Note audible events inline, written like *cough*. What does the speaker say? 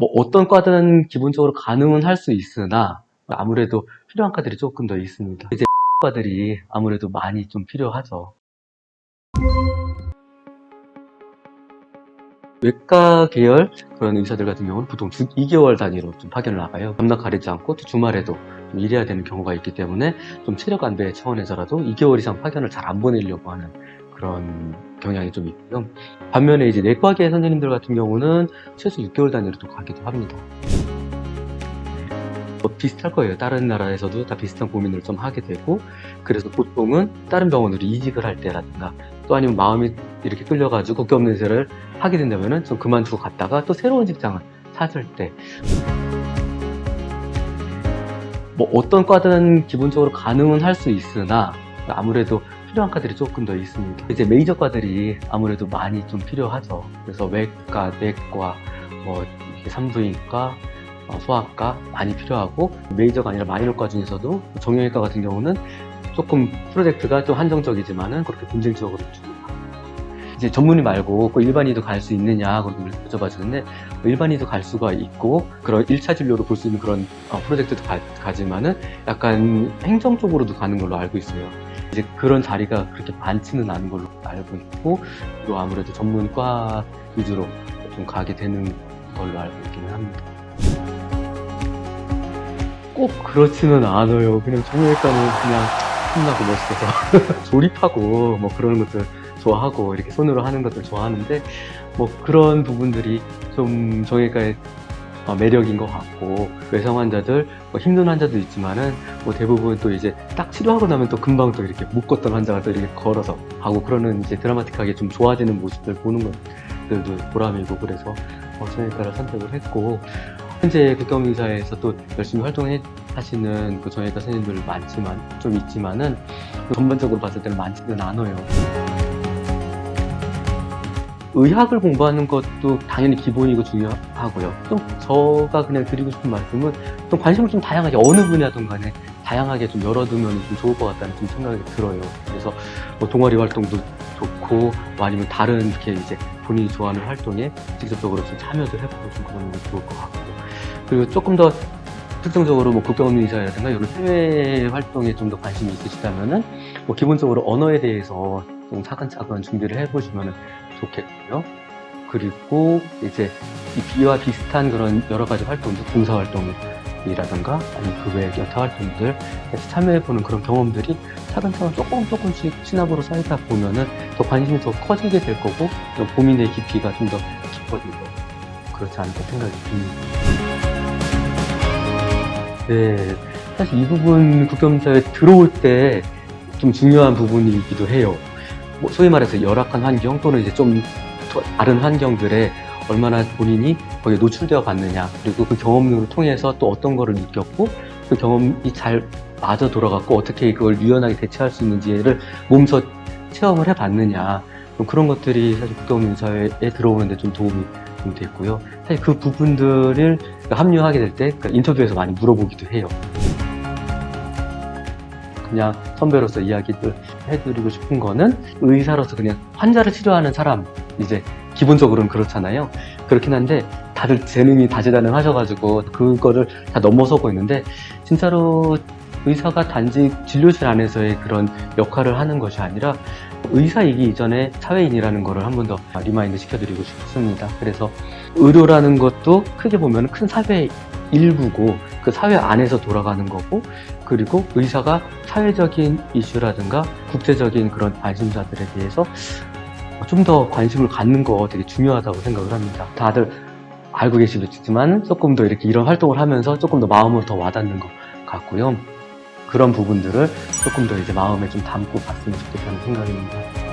뭐 어떤 과든 기본적으로 가능은 할 수 있으나 아무래도 필요한 과들이 조금 더 있습니다. 이제 *laughs* 과들이 아무래도 많이 좀 필요하죠. 외과 계열 그런 의사들 같은 경우는 보통 주 2개월 단위로 좀 파견을 나가요. 밤낮 가리지 않고 또 주말에도 좀 일해야 되는 경우가 있기 때문에 좀 체력 안배 차원에서라도 2개월 이상 파견을 잘 안 보내려고 하는 그런 경향이 좀 있고요. 반면에 이제 내과계 선생님들 같은 경우는 최소 6개월 단위로도 가기도 합니다. 뭐 비슷할 거예요. 다른 나라에서도 다 비슷한 고민을 좀 하게 되고, 그래서 보통은 다른 병원으로 이직을 할 때라든가, 또 아니면 마음이 이렇게 끌려가지고 국경 내세를 하게 된다면은 좀 그만두고 갔다가 또 새로운 직장을 찾을 때, 뭐 어떤 과든 기본적으로 가능은 할 수 있으나 아무래도 필요한 과들이 조금 더 있습니다. 이제 메이저 과들이 아무래도 많이 좀 필요하죠. 그래서 외과, 내과, 뭐 산부인과, 어, 소아과 많이 필요하고 메이저가 아니라 마이너과 중에서도 정형외과 같은 경우는 조금 프로젝트가 좀 한정적이지만은 그렇게 분쟁적으로 좀 이제 전문의 말고 그 일반의도 갈 수 있느냐 그렇게 여쭤봐 주는데 뭐 일반의도 갈 수가 있고 그런 1차 진료로 볼 수 있는 그런 어, 프로젝트도 가, 가지만은 약간 행정 쪽으로도 가는 걸로 알고 있어요. 이제 그런 자리가 그렇게 많지는 않은 걸로 알고 있고 또 아무래도 전문과 위주로 좀 가게 되는 걸로 알고 있기는 합니다. 꼭 그렇지는 않아요. 그냥 정형외과는 그냥 신나고 멋있어서 *laughs* 조립하고 뭐 그런 것들 좋아하고 이렇게 손으로 하는 것들 좋아하는데 뭐 그런 부분들이 좀 정형외과의 어, 매력인 것 같고 외상 환자들 뭐 힘든 환자도 있지만은 뭐 대부분 또 이제 딱 치료하고 나면 또 금방 또 이렇게 못 걷던 환자가 또 이렇게 걸어서 하고 그러는 이제 드라마틱하게 좀 좋아지는 모습들 보는 것들도 보람이고 그래서 어, 정형외과를 선택을 했고 현재 국경의사에서 또 열심히 활동해 하시는 그 정형외과 선생님들 많지만 좀 있지만은 전반적으로 봤을 때는 많지는 않아요. 의학을 공부하는 것도 당연히 기본이고 중요하고요. 좀 제가 그냥 드리고 싶은 말씀은 좀 관심을 좀 다양하게 어느 분야든 간에 다양하게 좀 열어두면 좀 좋을 것 같다는 좀 생각이 들어요. 그래서 뭐 동아리 활동도 좋고 뭐 아니면 다른 이렇게 이제 본인이 좋아하는 활동에 직접적으로 좀 참여도 해보고 좀 그러는 게 좋을 것 같고 그리고 조금 더 특정적으로 뭐 국경의사라든가 이런 해외 활동에 좀 더 관심이 있으시다면은 뭐 기본적으로 언어에 대해서 좀 차근차근 준비를 해보시면 좋겠고요. 그리고 이제 이 비와 비슷한 그런 여러 가지 활동들, 봉사 활동이라든가 아니면 그 외의 여타 활동들 참여해보는 그런 경험들이 차근차근 조금 조금씩 신압으로 쌓이다 보면은 더 관심이 더 커지게 될 거고 또 고민의 깊이가 좀 더 깊어지고 그렇지 않을까 생각이 듭니다. 네, 사실 이 부분 국경사에 들어올 때 좀 중요한 부분이기도 해요. 뭐 소위 말해서 열악한 환경 또는 이제 좀더 다른 환경들에 얼마나 본인이 거기에 노출되어 봤느냐 그리고 그 경험을 통해서 또 어떤 거를 느꼈고 그 경험이 잘 맞아 돌아갔고 어떻게 그걸 유연하게 대처할 수 있는지를 몸소 체험을 해봤느냐 좀 그런 것들이 사실 국경사회에 들어오는데 좀 도움이 좀 됐고요. 사실 그 부분들을 합류하게 될 때 인터뷰에서 많이 물어보기도 해요. 그냥 선배로서 이야기를 해드리고 싶은 거는 의사로서 그냥 환자를 치료하는 사람 이제 기본적으로는 그렇잖아요. 그렇긴 한데 다들 재능이 다재다능 하셔가지고 그거를 다 넘어서고 있는데 진짜로 의사가 단지 진료실 안에서의 그런 역할을 하는 것이 아니라 의사이기 이전에 사회인이라는 거를 한번 더 리마인드 시켜드리고 싶습니다. 그래서 의료라는 것도 크게 보면 큰 사회의 일부고 그 사회 안에서 돌아가는 거고 그리고 의사가 사회적인 이슈라든가 국제적인 그런 관심사들에 대해서 좀 더 관심을 갖는 거 되게 중요하다고 생각을 합니다. 다들 알고 계시겠지만 조금 더 이렇게 이런 활동을 하면서 조금 더 마음으로 더 와닿는 것 같고요. 그런 부분들을 조금 더 이제 마음에 좀 담고 봤으면 좋겠다는 생각입니다.